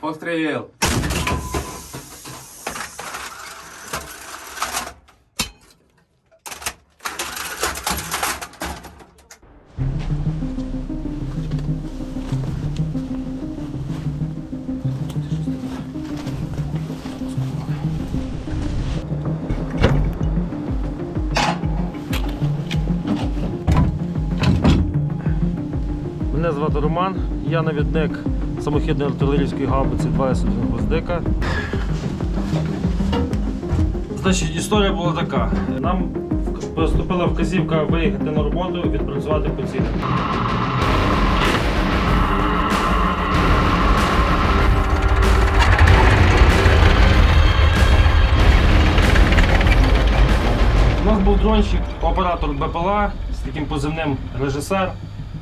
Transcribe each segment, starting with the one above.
Постріл! Мене звати Роман, я навідник самохідної артилерійської гаубиці 2С1 Гвоздика. Значить, історія була така. Нам поступила вказівка виїхати на роботу, відпрацювати по цілях. У нас був дронщик, оператор БПЛА з таким позивним режисер.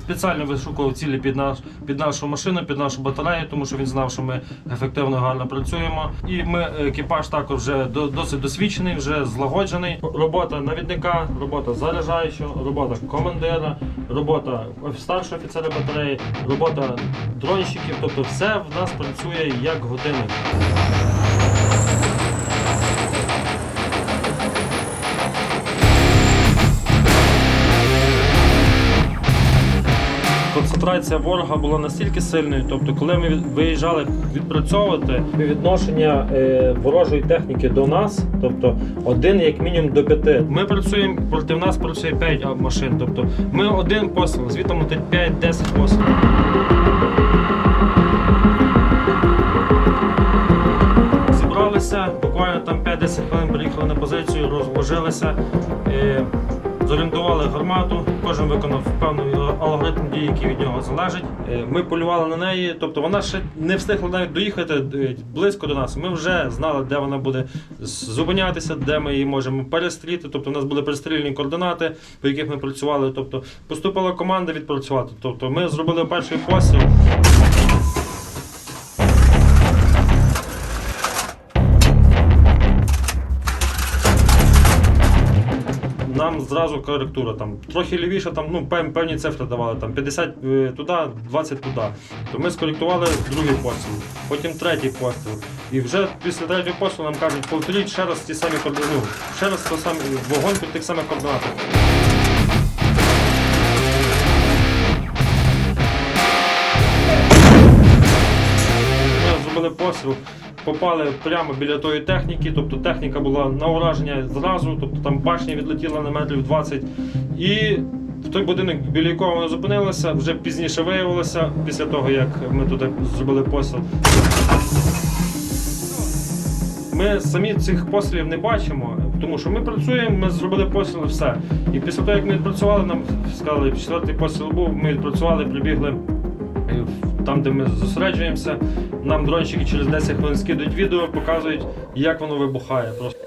Спеціально вишукував цілі під, наш, під нашу машину, під нашу батарею, тому що він знав, що ми ефективно гарно працюємо. І ми екіпаж також вже досить досвідчений, вже злагоджений. Робота навідника, робота заряджаючого, робота командира, робота старшого офіцера батареї, робота дронщиків. Тобто все в нас працює як годинник. Концентрація ворога була настільки сильною, тобто, коли ми виїжджали відпрацьовувати відношення е, ворожої техніки до нас, тобто один як мінімум до п'яти. Ми працюємо проти нас працює 5 машин. Тобто ми один постріл, звідти летить 5-10 пострілів. Зібралися, буквально там 5-10 хвилин приїхали на позицію, розложилися, е, зорієнтували гармату, кожен виконав певний алгоритм дій, який від нього залежить. Е, Ми полювали на неї, тобто вона ще не встигла навіть доїхати е, близько до нас. Ми вже знали, де вона буде зупинятися, де ми її можемо перестріти. Тобто у нас були перестрільні координати, по яких ми працювали. Тобто поступила команда відпрацювати. Тобто ми зробили перший постріл. Нам зразу коректура там трохи лівіше, там ну певні цифри давали, там 50 е, туди, 20 туди. То ми скоректували другий постріл, потім третій постріл. І вже після третього пострілу нам кажуть, повторіть ще раз ті самі координати, ну, ще раз самий вогонь при тих самих координатах. Ми зробили постріл, попали прямо біля тої техніки, тобто техніка була на ураження зразу, тобто там башня відлетіла на метрів 20. І в той будинок, біля якого вони зупинилися, вже пізніше виявилося, після того як ми туди зробили постріл. Ми самі цих пострілів не бачимо, тому що ми працюємо, ми зробили постріл і все. І після того, як ми відпрацювали, нам сказали, четвертий постріл був, ми відпрацювали, прибігли там, де ми зосереджуємося. Нам дронщики через 10 хвилин скидують відео, показують, як воно вибухає. Просто.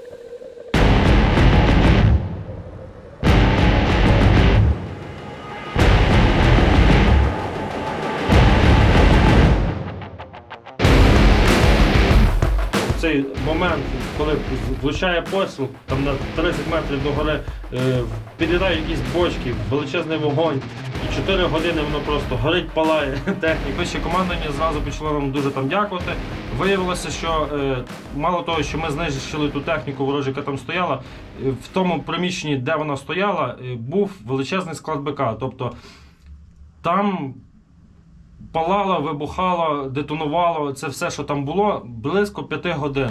Цей момент, коли влучає постріл, там на 30 метрів до гори е, підлітають якісь бочки, величезний вогонь, 4 години воно просто горить, палає техніка. Вище командування зразу почало нам дуже там дякувати. Виявилося, що е, мало того, що ми знищили ту техніку ворожу, яка там стояла, е, в тому приміщенні, де вона стояла, е, був величезний склад БК. Тобто там палало, вибухало, детонувало це все, що там було, близько п'яти годин.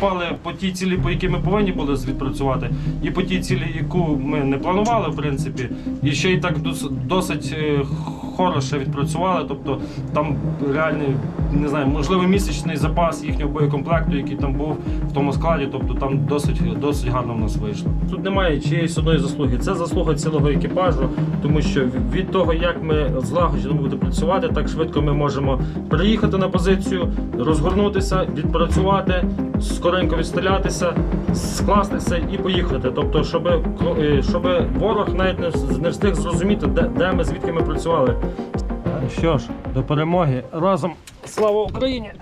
Попали по тій цілі, по якій ми повинні були відпрацювати, і по тій цілі, яку ми не планували, в принципі, і ще й так досить е, хороше відпрацювали. Тобто там реальний, не знаю, можливо, місячний запас їхнього боєкомплекту, який там був в тому складі. Тобто там досить, досить гарно в нас вийшло. Тут немає чиєїсь одної заслуги. Це заслуга цілого екіпажу, тому що від того, як ми злагоджено будемо працювати, так швидко ми можемо приїхати на позицію, розгорнутися, відпрацювати, скоренько відстрілятися, скластися і поїхати. Тобто, щоб, е, щоб ворог навіть не, не встиг зрозуміти, де, де ми, звідки ми працювали. Що ж, до перемоги разом. Слава Україні!